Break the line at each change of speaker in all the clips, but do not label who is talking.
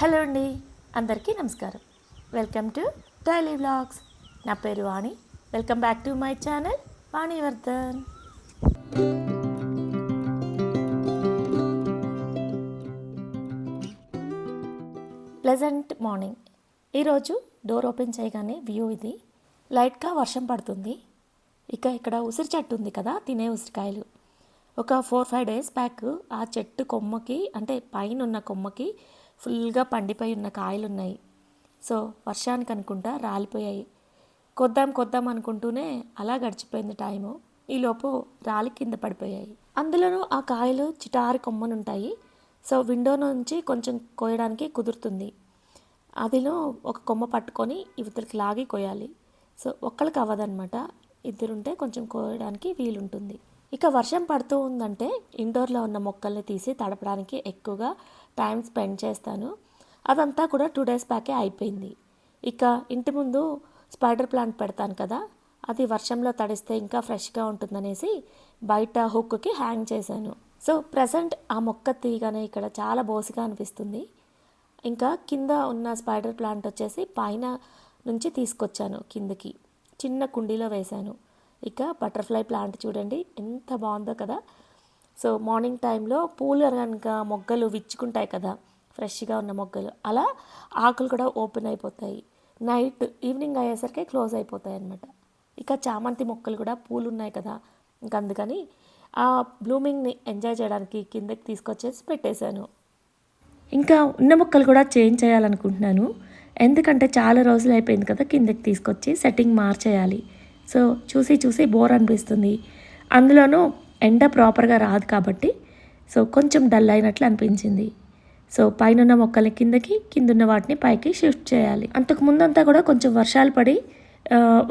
Hello అండి అందరికీ నమస్కారం. Welcome to daily vlogs. నా పేరు Vani. Welcome back to my channel Vanivardhan pleasant morning. ఈరోజు డోర్ ఓపెన్ చేయగానే వ్యూ ఇది. లైట్గా వర్షం పడుతుంది. ఇక ఇక్కడ ఉసిరి చెట్టు ఉంది కదా తినే ఉసిరికాయలు. ఒక ఫోర్ ఫైవ్ డేస్ బ్యాక్ ఆ చెట్టు కొమ్మకి అంటే పైన ఉన్న కొమ్మకి ఫుల్గా పండిపోయి ఉన్న కాయలు ఉన్నాయి సో వర్షానికి అనుకుంటా రాలిపోయాయి. కొద్దాం కొద్దాం అనుకుంటూనే అలా గడిచిపోయింది టైము. ఈలోపు రాలి కింద పడిపోయాయి. అందులోనూ ఆ కాయలు చిటారి కొమ్మనుంటాయి. సో విండో నుంచి కొంచెం కోయడానికి కుదురుతుంది. అదిలో ఒక కొమ్మ పట్టుకొని ఇవతలకి లాగి కోయాలి. సో ఒక్కళ్ళకి అవ్వదన్నమాట. ఇద్దరుంటే కొంచెం కోయడానికి వీలుంటుంది. ఇక వర్షం పడుతూ ఉందంటే ఇండోర్లో ఉన్న మొక్కల్ని తీసి తడపడానికి ఎక్కువగా టైం స్పెండ్ చేస్తాను. అదంతా కూడా టూ డేస్ బ్యాకే అయిపోయింది. ఇక ఇంటి ముందు స్పైడర్ ప్లాంట్ పెడతాను కదా అది వర్షంలో తడిస్తే ఇంకా ఫ్రెష్గా ఉంటుందనేసి బయట హుక్కి హ్యాంగ్ చేశాను. సో ప్రజెంట్ ఆ మొక్క తీగనే ఇక్కడ చాలా బోసిగా అనిపిస్తుంది. ఇంకా కింద ఉన్న స్పైడర్ ప్లాంట్ వచ్చేసి పైన నుంచి తీసుకొచ్చాను కిందకి. చిన్న కుండీలో వేశాను. ఇక బటర్ఫ్లై ప్లాంట్ చూడండి ఎంత బాగుందో కదా. సో మార్నింగ్ టైంలో పూలు కనుక మొగ్గలు విచ్చుకుంటాయి కదా ఫ్రెష్గా ఉన్న మొగ్గలు. అలా ఆకులు కూడా ఓపెన్ అయిపోతాయి. నైట్ ఈవినింగ్ అయ్యేసరికి క్లోజ్ అయిపోతాయి అనమాట ఇక చామంతి మొక్కలు కూడా పూలు ఉన్నాయి కదా ఇంక అందుకని ఆ బ్లూమింగ్ని ఎంజాయ్ చేయడానికి కిందకి తీసుకొచ్చేసి పెట్టేశాను. ఇంకా ఉన్న మొక్కలు కూడా చేంజ్ చేయాలనుకుంటున్నాను. ఎందుకంటే చాలా రోజులు అయిపోయింది కదా కిందకి తీసుకొచ్చి సెట్టింగ్ మార్చేయాలి. సో చూసి చూసి బోర్ అనిపిస్తుంది. అందులోనూ ఎండ ప్రాపర్గా రాదు కాబట్టి సో కొంచెం డల్ అయినట్లు అనిపించింది. సో పైన ఉన్న మొక్కల కిందకి కిందున్న వాటిని పైకి షిఫ్ట్ చేయాలి. అంతకు ముందంతా కూడా కొంచెం వర్షాలు పడి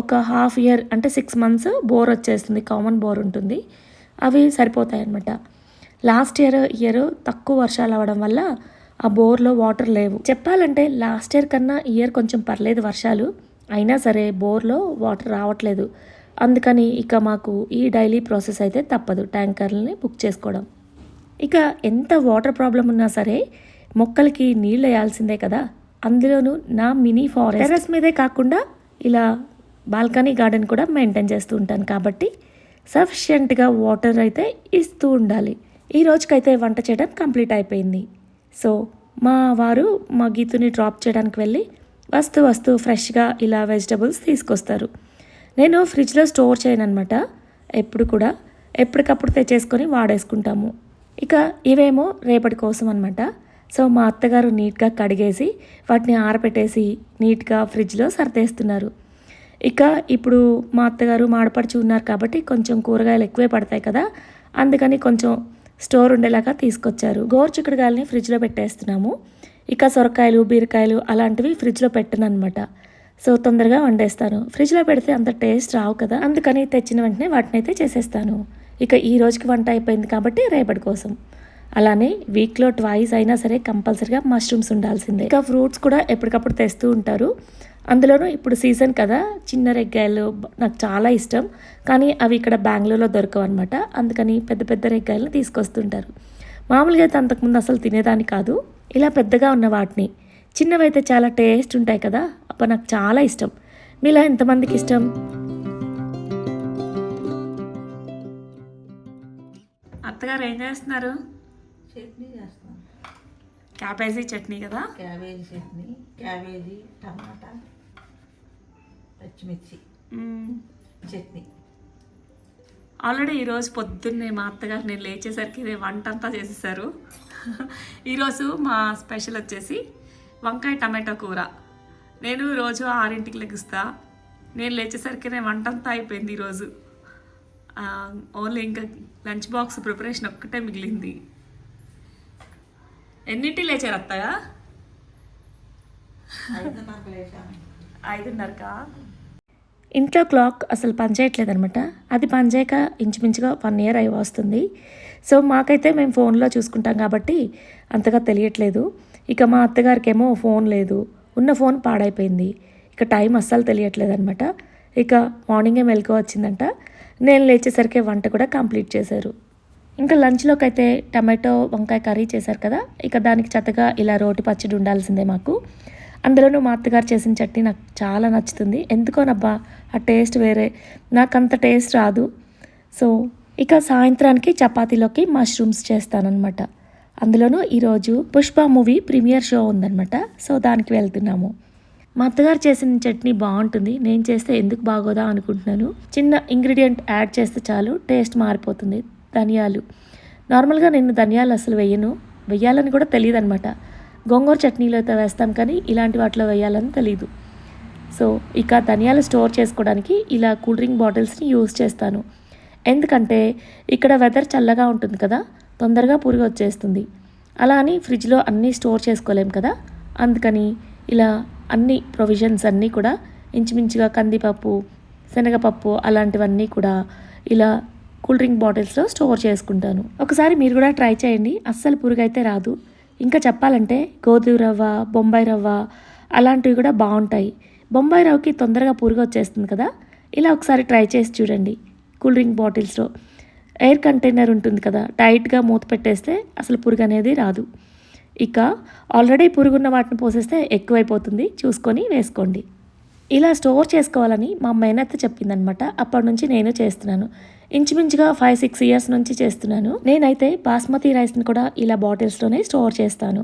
ఒక హాఫ్ ఇయర్ అంటే సిక్స్ మంత్స్ బోర్ వచ్చేస్తుంది కామన్ బోర్ ఉంటుంది. అవి సరిపోతాయి అన్నమాట లాస్ట్ ఇయర్ ఇయర్ తక్కువ వర్షాలు అవ్వడం వల్ల ఆ బోర్లో వాటర్ లేవు. చెప్పాలంటే లాస్ట్ ఇయర్ కన్నా ఇయర్ కొంచెం పర్లేదు వర్షాలు. అయినా సరే బోర్లో వాటర్ రావట్లేదు. అందుకని ఇక మాకు ఈ డైలీ ప్రాసెస్ అయితే తప్పదు ట్యాంకర్లని బుక్ చేసుకోవడం. ఇక ఎంత వాటర్ ప్రాబ్లం ఉన్నా సరే మొక్కలకి నీళ్ళు వేయాల్సిందే కదా. అందులోనూ నా మినీ ఫారెస్ట్ టెర్రస్ మీదే కాకుండా ఇలా బాల్కనీ గార్డెన్ కూడా మెయింటైన్ చేస్తూ ఉంటాను కాబట్టి సఫిషియెంట్గా వాటర్ అయితే ఇస్తూ ఉండాలి. ఈ రోజుకైతే వంట చేయడం కంప్లీట్ అయిపోయింది. సో మా వారు మా గీతుని డ్రాప్ చేయడానికి వెళ్ళి వస్తూ వస్తూ ఫ్రెష్గా ఇలా వెజిటబుల్స్ తీసుకొస్తారు. నేను ఫ్రిడ్జ్లో స్టోర్ చేయను అనమాట ఎప్పుడు కూడా. ఎప్పటికప్పుడు తెచ్చేసుకొని వాడేసుకుంటాము. ఇక ఇవేమో రేపటి కోసం అనమాట సో మా అత్తగారు నీట్గా కడిగేసి వాటిని ఆరబెట్టేసి నీట్గా ఫ్రిడ్జ్లో సర్దేస్తున్నారు. ఇక ఇప్పుడు మా అత్తగారు మాడపడిచి ఉన్నారు కాబట్టి కొంచెం కూరగాయలు ఎక్కువే పడతాయి కదా. అందుకని కొంచెం స్టోర్ ఉండేలాగా తీసుకొచ్చారు. గోరుచిక్కుడుగాయలని ఫ్రిడ్జ్లో పెట్టేస్తున్నాము. ఇక సొరకాయలు బీరకాయలు అలాంటివి ఫ్రిడ్జ్లో పెట్టను అనమాట సో తొందరగా వండేస్తాను ఫ్రిడ్జ్లో పెడితే అంత టేస్ట్ రావు కదా అందుకని తెచ్చిన వెంటనే వాటిని అయితే చేసేస్తాను. ఇక ఈ రోజుకి వంట అయిపోయింది కాబట్టి రేపటి కోసం. అలానే వీక్లో ట్వైస్ అయినా సరే కంపల్సరిగా మష్రూమ్స్ ఉండాల్సిందే. ఇంకా ఫ్రూట్స్ కూడా ఎప్పటికప్పుడు తెస్తూ ఉంటారు. అందులోనూ ఇప్పుడు సీజన్ కదా చిన్న రెగ్గాయలు నాకు చాలా ఇష్టం. కానీ అవి ఇక్కడ బెంగళూరులో దొరకవు అనమాట అందుకని పెద్ద పెద్ద రెగ్గాయలను తీసుకొస్తుంటారు. మామూలుగా అయితే అంతకుముందు అసలు తినేదాన్ని కాదు. ఇలా పెద్దగా ఉన్న వాటిని. చిన్నవైతే చాలా టేస్ట్ ఉంటాయి కదా అప్పుడు నాకు చాలా ఇష్టం. మీలా ఎంతమందికి ఇష్టం? అత్తగారు ఏం చేస్తున్నారు?
చట్నీ చేస్తాం
క్యాబేజీ చట్నీ కదా?
క్యాబేజీ చట్నీ క్యాబేజీ టమాటా పచ్చిమిర్చి చట్నీ.
ఆల్రెడీ ఈరోజు పొద్దున్నే మా అత్తగారు నేను లేచేసరికి ఇదే వంట అంతా చేసేసారు. ఈరోజు మా స్పెషల్ వచ్చేసి వంకాయ టమాటో కూర. నేను రోజు ఆరింటికి లెగుస్తా. నేను లేచేసరికి నేను వంట అంతా అయిపోయింది ఈరోజు. ఆ, ఓన్లీ ఇంకా లంచ్ బాక్స్ ప్రిపరేషన్ ఒక్కటే మిగిలింది. ఎన్నింటికి లేచారు అత్తగా ఐదున్నరకా ఇంట్లో క్లాక్ అసలు పనిచేయట్లేదు అనమాట అది పనిచేయక ఇంచుమించుగా వన్ ఇయర్ అయి వస్తుంది. సో మాకైతే మేము ఫోన్లో చూసుకుంటాం కాబట్టి అంతగా తెలియట్లేదు. ఇక మా అత్తగారికి ఏమో ఫోన్ లేదు. ఉన్న ఫోన్ పాడైపోయింది. ఇక టైం అస్సలు తెలియట్లేదు అనమాట ఇక మార్నింగే మెలకు వచ్చిందంట. నేను లేచేసరికి వంట కూడా కంప్లీట్ చేశారు. ఇంకా లంచ్లోకి అయితే టమాటో వంకాయ కర్రీ చేశారు కదా. ఇక దానికి చక్కగా ఇలా రోటి పచ్చడి ఉండాల్సిందే మాకు. అందులోనూ మా అత్తగారు చేసిన చట్నీ నాకు చాలా నచ్చుతుంది. ఎందుకోనబ్బా? ఆ టేస్ట్ వేరే. నాకు అంత టేస్ట్ రాదు. సో ఇక సాయంత్రానికి చపాతీలోకి మష్రూమ్స్ చేస్తానన్నమాట. అందులోనూ ఈరోజు పుష్ప మూవీ ప్రీమియర్ షో ఉందన్నమాట. సో దానికి వెళ్తున్నాము. మా అత్తగారు చేసిన చట్నీ బాగుంటుంది. నేను చేస్తే ఎందుకు బాగోదా అనుకుంటున్నాను. చిన్న ఇంగ్రీడియంట్ యాడ్ చేస్తే చాలు టేస్ట్ మారిపోతుంది. ధనియాలు. నార్మల్గా నేను ధనియాలు అసలు వేయను. వెయ్యాలని కూడా తెలియదు అనమాట గోంగూర చట్నీలో అయితే వేస్తాం కానీ ఇలాంటి వాటిలో వేయాలని తెలియదు సో ఇక ధనియాలు స్టోర్ చేసుకోవడానికి ఇలా కూల్ డ్రింక్ బాటిల్స్ని యూస్ చేస్తాను. ఎందుకంటే ఇక్కడ వెదర్ చల్లగా ఉంటుంది కదా తొందరగా పురుగు వచ్చేస్తుంది. అలా అని ఫ్రిడ్జ్లో అన్నీ స్టోర్ చేసుకోలేం కదా? అందుకని ఇలా అన్ని ప్రొవిజన్స్ అన్నీ కూడా ఇంచుమించుగా కందిపప్పు శనగపప్పు అలాంటివన్నీ కూడా ఇలా కూల్ డ్రింక్ బాటిల్స్లో స్టోర్ చేసుకుంటాను. ఒకసారి మీరు కూడా ట్రై చేయండి. అస్సలు పురుగు అయితే రాదు. ఇంకా చెప్పాలంటే గోధుమ రవ్వ బొంబాయి రవ్వ అలాంటివి కూడా బాగుంటాయి. బొంబాయి రవ్వకి తొందరగా పురుగు వచ్చేస్తుంది కదా? ఇలా ఒకసారి ట్రై చేసి చూడండి. కూల్ డ్రింక్ బాటిల్స్లో. ఎయిర్ కంటైనర్ ఉంటుంది కదా టైట్గా మూత పెట్టేస్తే అసలు పురుగు అనేది రాదు. ఇక ఆల్రెడీ పురుగున్న వాటిని పోసేస్తే ఎక్కువైపోతుంది చూసుకొని వేసుకోండి. ఇలా స్టోర్ చేసుకోవాలని మా మేనత్త చెప్పిందనమాట అప్పటి నుంచి నేను చేస్తున్నాను. ఇంచుమించుగా ఫైవ్ సిక్స్ ఇయర్స్ నుంచి చేస్తున్నాను. నేనైతే బాస్మతి రైస్ని కూడా ఇలా బాటిల్స్లోనే స్టోర్ చేస్తాను.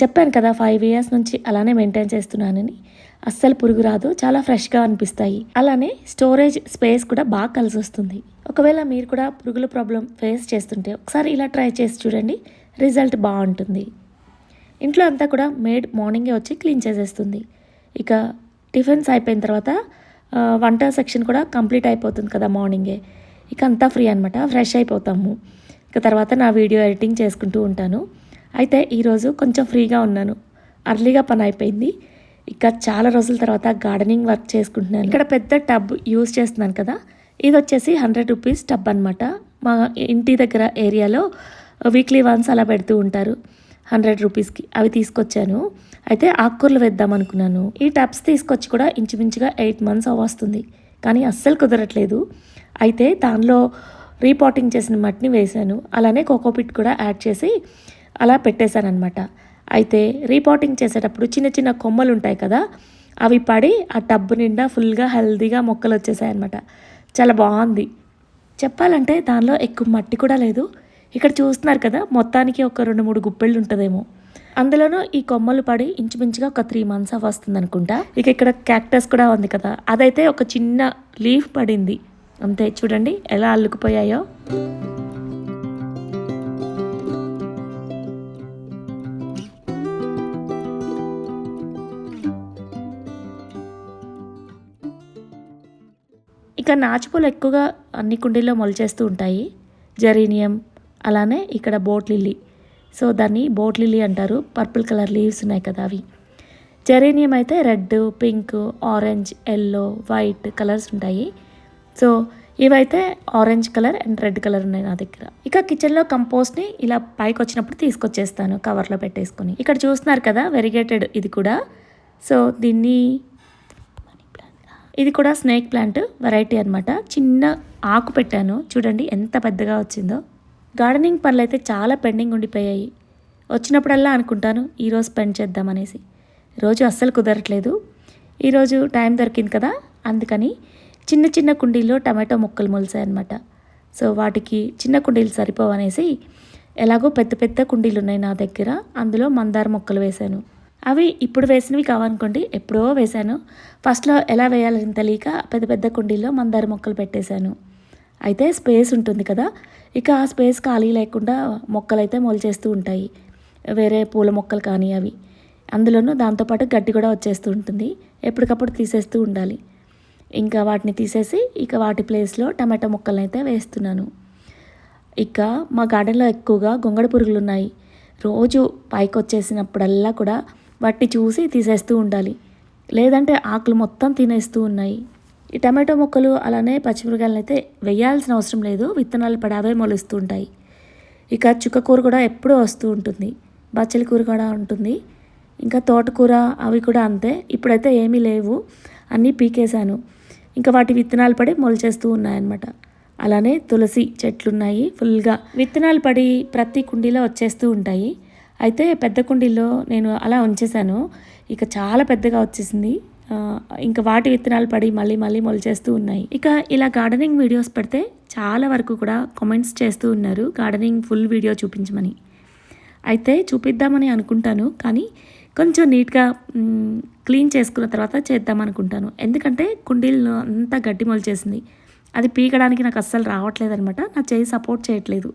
చెప్పాను కదా ఫైవ్ ఇయర్స్ నుంచి అలానే మెయింటైన్ చేస్తున్నానని. అస్సలు పురుగు రాదు చాలా ఫ్రెష్గా అనిపిస్తాయి. అలానే స్టోరేజ్ స్పేస్ కూడా బాగా కలిసి వస్తుంది ఒకవేళ మీరు కూడా పురుగుల ప్రాబ్లం ఫేస్ చేస్తుంటే ఒకసారి ఇలా ట్రై చేసి చూడండి రిజల్ట్ బాగుంటుంది. ఇంట్లో అంతా కూడా మేడ్ మార్నింగే వచ్చి క్లీన్ చేసేస్తుంది. ఇక టిఫిన్స్ అయిపోయిన తర్వాత వంట సెక్షన్ కూడా కంప్లీట్ అయిపోతుంది కదా మార్నింగే. ఇక అంతా ఫ్రీ అనమాట ఫ్రెష్ అయిపోతాము. ఇక తర్వాత నా వీడియో ఎడిటింగ్ చేసుకుంటూ ఉంటాను. అయితే ఈరోజు కొంచెం ఫ్రీగా ఉన్నాను. అర్లీగా పని అయిపోయింది. ఇక చాలా రోజుల తర్వాత గార్డెనింగ్ వర్క్ చేసుకుంటున్నాను. ఇక్కడ పెద్ద టబ్ యూజ్ చేస్తున్నాను కదా. ఇది వచ్చేసి హండ్రెడ్ రూపీస్ టబ్ అనమాట మా ఇంటి దగ్గర ఏరియాలో వీక్లీ వన్స్ అలా పెడుతూ ఉంటారు హండ్రెడ్ రూపీస్కి అవి తీసుకొచ్చాను. అయితే ఆకుకూరలు వేద్దాం అనుకున్నాను. ఈ టబ్స్ తీసుకొచ్చి కూడా ఇంచుమించుగా ఎయిట్ మంత్స్ వస్తుంది కానీ అస్సలు కుదరట్లేదు. అయితే దానిలో రీపాటింగ్ చేసిన మట్టిని వేశాను. అలానే కోకోపిట్ కూడా యాడ్ చేసి అలా పెట్టేశాను అనమాట అయితే రీపాటింగ్ చేసేటప్పుడు చిన్న చిన్న కొమ్మలు ఉంటాయి కదా అవి పడి ఆ టబ్బు నిండా ఫుల్గా హెల్దీగా మొక్కలు వచ్చేసాయి అనమాట చాలా బాగుంది. చెప్పాలంటే దానిలో ఎక్కువ మట్టి కూడా లేదు. ఇక్కడ చూస్తున్నారు కదా మొత్తానికి ఒక రెండు మూడు గుప్పెళ్ళు ఉంటుందేమో అందులోనూ ఈ కొమ్మలు పడి ఇంచుమించుగా ఒక త్రీ మంత్స్ అఫ్ వస్తుంది అనుకుంటా ఇక ఇక్కడ క్యాక్టస్ కూడా ఉంది కదా అదైతే ఒక చిన్న లీఫ్ పడింది. అంతే చూడండి ఎలా అల్లుకుపోయాయో. ఇంకా నాచుపూలు ఎక్కువగా అన్ని కుండీల్లో మొలిచేస్తూ ఉంటాయి. జరీనియం అలానే ఇక్కడ బోట్ లిల్లీ. సో దాన్ని బోట్ లిల్లీ అంటారు. పర్పుల్ కలర్ లీవ్స్ ఉన్నాయి కదా అవి. జెరేనియం అయితే red pink orange yellow white colours ఉంటాయి. సో ఇవైతే orange colour and red colour ఉన్నాయి నా దగ్గర. ఇక కిచెన్లో కంపోస్ట్ని ఇలా పైకి వచ్చినప్పుడు తీసుకొచ్చేస్తాను కవర్లో పెట్టేసుకొని. ఇక్కడ చూస్తున్నారు కదా వెరిగేటెడ్ ఇది కూడా. సో దీన్ని ఇది కూడా స్నేక్ ప్లాంట్ వెరైటీ అనమాట చిన్న ఆకు పెట్టాను. చూడండి ఎంత పెద్దగా వచ్చిందో. గార్డెనింగ్ పనులు అయితే చాలా పెండింగ్ ఉండిపోయాయి. వచ్చినప్పుడల్లా అనుకుంటాను ఈరోజు స్పెండ్ చేద్దామనేసి. రోజు అస్సలు కుదరట్లేదు. ఈరోజు టైం దొరికింది కదా. అందుకని చిన్న చిన్న కుండీల్లో టమాటో మొక్కలు మొలిసాయన్నమాట సో వాటికి చిన్న కుండీలు సరిపోవనేసి ఎలాగో పెద్ద పెద్ద కుండీలు ఉన్నాయి నా దగ్గర. అందులో మందార మొక్కలు వేశాను. అవి ఇప్పుడు వేసినవి కావనుకోండి ఎప్పుడో వేశాను. ఫస్ట్లో ఎలా వేయాలని తెలియక పెద్ద పెద్ద కుండీల్లో మందార మొక్కలు పెట్టేశాను. అయితే స్పేస్ ఉంటుంది కదా ఇక ఆ స్పేస్ ఖాళీ లేకుండా మొక్కలు అయితే మొలిచేస్తూ ఉంటాయి. వేరే పూల మొక్కలు కానీ అవి. అందులోనూ దాంతోపాటు గడ్డి కూడా వచ్చేస్తూ ఉంటుంది. ఎప్పటికప్పుడు తీసేస్తూ ఉండాలి. ఇంకా వాటిని తీసేసి ఇక వాటి ప్లేస్లో టమాటో మొక్కలను అయితే వేస్తున్నాను. ఇక మా గార్డెన్లో ఎక్కువగా గొంగళ పురుగులు ఉన్నాయి రోజు పైకి వచ్చేసినప్పుడల్లా కూడా వాటిని చూసి తీసేస్తూ ఉండాలి. లేదంటే ఆకులు మొత్తం తినేస్తూ ఉన్నాయి. ఈ టమాటో మొక్కలు అలానే పచ్చిమిరకాయలను అయితే వేయాల్సిన అవసరం లేదు. విత్తనాలు పడావే మొలుస్తూ ఉంటాయి. ఇక చుక్కకూర కూడా ఎప్పుడూ వస్తూ ఉంటుంది. బచ్చలి కూర కూడా ఉంటుంది. ఇంకా తోటకూర అవి కూడా అంతే. ఇప్పుడైతే ఏమీ లేవు. అన్నీ పీకేశాను. ఇంకా వాటి విత్తనాలు పడి మొలిచేస్తూ ఉన్నాయన్నమాట. అలానే తులసి చెట్లు ఉన్నాయి ఫుల్గా. విత్తనాలు పడి ప్రతి కుండీలో వచ్చేస్తూ ఉంటాయి. అయితే పెద్ద కుండీలో నేను అలా ఉంచేశాను. ఇక చాలా పెద్దగా వచ్చేసింది. ఇంకా వాటి విత్తనాలు పడి మళ్ళీ మళ్ళీ మొలిచేస్తూ ఉన్నాయి. ఇక ఇలా గార్డెనింగ్ వీడియోస్ పెడితే చాలా వరకు కూడా కామెంట్స్ చేస్తూ ఉన్నారు. గార్డెనింగ్ ఫుల్ వీడియో చూపించమని. అయితే చూపిద్దామని అనుకుంటాను. కానీ కొంచెం నీట్గా క్లీన్ చేసుకున్న తర్వాత చేద్దాం అనుకుంటాను. ఎందుకంటే కుండీలు అంతా గడ్డి మొలిచేసింది. అది పీకడానికి నాకు అస్సలు రావట్లేదు అనమాట నా చేయి సపోర్ట్ చేయట్లేదు.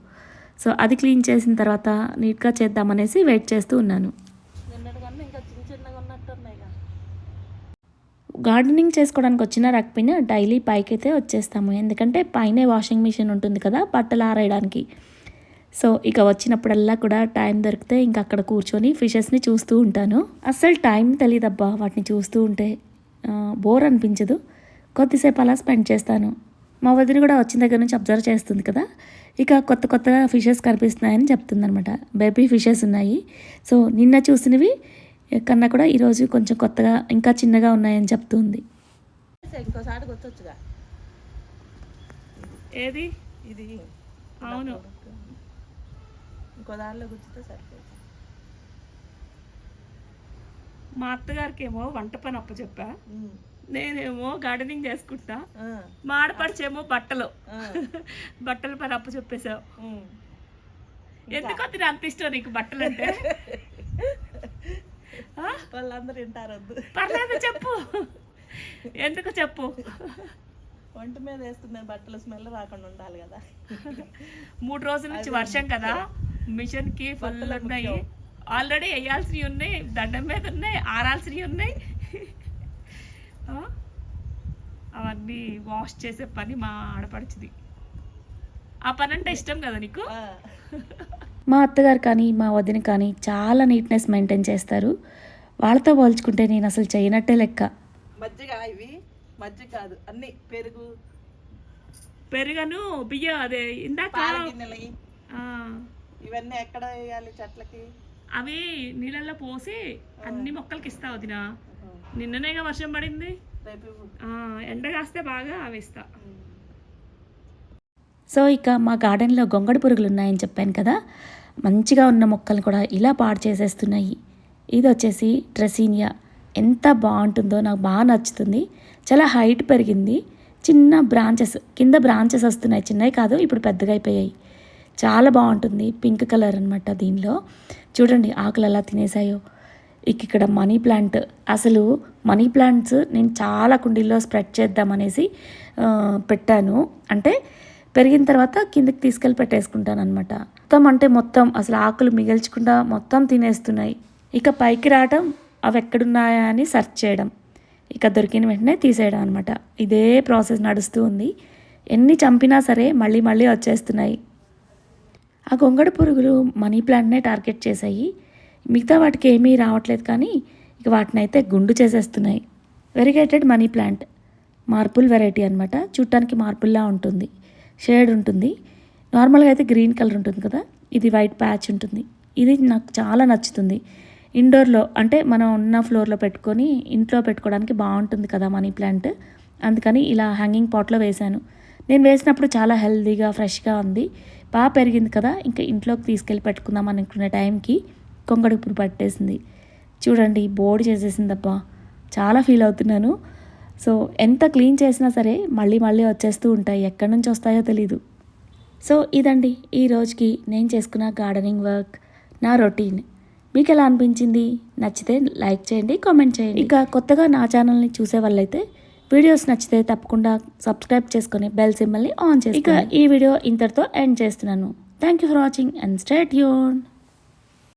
సో అది క్లీన్ చేసిన తర్వాత నీట్గా చేద్దామనేసి వెయిట్ చేస్తూ ఉన్నాను. గార్డెనింగ్ చేసుకోవడానికి వచ్చినా రాకపోయినా డైలీ పైకి అయితే వచ్చేస్తాము. ఎందుకంటే పైనే వాషింగ్ మిషన్ ఉంటుంది కదా బట్టలు ఆరేయడానికి. సో ఇక వచ్చినప్పుడల్లా కూడా టైం దొరికితే ఇంక అక్కడ కూర్చొని ఫిషెస్ని చూస్తూ ఉంటాను. అస్సలు టైం తెలియదబ్బా వాటిని చూస్తూ ఉంటే. బోర్ అనిపించదు. కొద్దిసేపు అలా స్పెండ్ చేస్తాను. మా వదిన కూడా వచ్చిన దగ్గర నుంచి అబ్జర్వ్ చేస్తుంది కదా. ఇక కొత్త కొత్తగా ఫిషెస్ కనిపిస్తున్నాయని చెప్తుంది అనమాట బేబీ ఫిషెస్ ఉన్నాయి. సో నిన్న చూసినవి కన్నా కూడా ఈరోజు కొంచెం కొత్తగా ఇంకా చిన్నగా ఉన్నాయని చెప్తుంది.
ఇంకోసారి గుర్తొచ్చుగా.
ఏది?
ఇది.
అవును.
ఇంకో దారిలో గుర్తుతే సరిపోతుంది
మా అత్తగారికి ఏమో వంట పని అప్ప చెప్పా నేనేమో గార్డెనింగ్ చేసుకుంటా. మా ఆడపడిచేమో బట్టలు. బట్టల పని అప్పు చెప్పేశావు. ఎందుకు వద్దు అంత ఇష్టం నీకు బట్టలు అంటే?
వాళ్ళందరూ వింటారు
పర్లేదు చెప్పు. ఎందుకు చెప్పు?
ఒంటి మీద వేసుకునే బట్టలు స్మెల్ రాకుండా ఉండాలి కదా.
మూడు రోజుల నుంచి వర్షం కదా. మిషన్కి ఫుల్ ఉన్నాయి. ఆల్రెడీ వేయాల్సినవి ఉన్నాయి దండం మీద ఉన్నాయి ఆరాల్సినవి ఉన్నాయి? అవన్నీ వాష్ చేసే పని మా ఆడపడుచుది. ఆ పని అంటే ఇష్టం కదా నీకు? మా అత్తగారు కానీ మా వదిన కానీ చాలా నీట్నెస్ మెయింటైన్ చేస్తారు. వాళ్ళతో పోల్చుకుంటే నేను అసలు చేయనట్టే లెక్క.
మజ్జిగ ఇవి మజ్జిగ కాదు అన్ని పెరుగు.
పెరుగను బియ్యం అదే ఇందాక
ఇవన్నీ ఎక్కడ వేయాలి చెట్లకి?
అవి నీళ్ళల్లో పోసి అన్ని మొక్కలకి ఇస్తావు వదినా. నిన్ననేగా వర్షం పడింది?
రేపు ఇవ్వు.
ఆ, ఎండ కాస్తే బాగా అవి ఇస్తా సో ఇక మా గార్డెన్లో గొంగడి పురుగులు ఉన్నాయని చెప్పాను కదా మంచిగా ఉన్న మొక్కలు కూడా ఇలా పాడు చేసేస్తున్నాయి. ఇది వచ్చేసి డ్రెసీనియా ఎంత బాగుంటుందో నాకు బాగా నచ్చుతుంది. చాలా హైట్ పెరిగింది. చిన్న బ్రాంచెస్ కింద బ్రాంచెస్ వస్తున్నాయి. చిన్నవి కాదు ఇప్పుడు పెద్దగా అయిపోయాయి. చాలా బాగుంటుంది. పింక్ కలర్ అనమాట దీనిలో. చూడండి ఆకులు ఎలా తినేసాయో ఇక ఇక్కడ మనీ ప్లాంట్. అసలు మనీ ప్లాంట్స్ నేను చాలా కుండీల్లో స్ప్రెడ్ చేద్దామనేసి పెట్టాను. అంటే పెరిగిన తర్వాత కిందకి తీసుకెళ్ళి పెట్టేసుకుంటాను అనమాట మొత్తం అంటే మొత్తం అసలు ఆకులు మిగల్చకుండా మొత్తం తినేస్తున్నాయి. ఇక పైకి రావటం అవి ఎక్కడున్నాయా అని సెర్చ్ చేయడం. ఇక దొరికిన వెంటనే తీసేయడం అనమాట ఇదే ప్రాసెస్ నడుస్తూ ఉంది. ఎన్ని చంపినా సరే మళ్ళీ మళ్ళీ వచ్చేస్తున్నాయి. ఆ గొంగడ పురుగులు మనీ ప్లాంట్నే టార్గెట్ చేశాయి. మిగతా వాటికి ఏమీ రావట్లేదు కానీ ఇక వాటిని అయితే గుండు చేసేస్తున్నాయి. Variegated money plant marble variety అనమాట చూడటానికి మార్పుల్లా ఉంటుంది. షేడ్ ఉంటుంది. నార్మల్గా అయితే గ్రీన్ కలర్ ఉంటుంది కదా? ఇది వైట్ ప్యాచ్ ఉంటుంది. ఇది నాకు చాలా నచ్చుతుంది. ఇండోర్లో అంటే మనం ఉన్న ఫ్లోర్లో పెట్టుకొని ఇంట్లో పెట్టుకోవడానికి బాగుంటుంది కదా మనీ ప్లాంట్ అందుకని ఇలా హ్యాంగింగ్ పాట్లో వేశాను. నేను వేసినప్పుడు చాలా హెల్దీగా ఫ్రెష్గా ఉంది. బాగా పెరిగింది కదా? ఇంకా ఇంట్లోకి తీసుకెళ్ళి పెట్టుకుందాం అనుకునే టైంకి కొంగడు పురుగు పట్టేసింది. చూడండి బోర్డు చేసేసిందబ్బా చాలా ఫీల్ అవుతున్నాను. సో ఎంత క్లీన్ చేసినా సరే మళ్ళీ మళ్ళీ వచ్చేస్తూ ఉంటాయి. ఎక్కడి నుంచి వస్తాయో తెలీదు. సో ఇదండి ఈ రోజుకి నేను చేసుకున్న గార్డెనింగ్ వర్క్ నా రొటీన్ మీకు ఎలా అనిపించింది? నచ్చితే లైక్ చేయండి కామెంట్ చేయండి. ఇక కొత్తగా నా ఛానల్ని చూసే వాళ్ళైతే వీడియోస్ నచ్చితే తప్పకుండా సబ్స్క్రైబ్ చేసుకొని బెల్ సింబల్ని ఆన్ చేసి ఇక ఈ వీడియో ఇంతటితో ఎండ్ చేస్తున్నాను. Thank you for watching and stay Yoon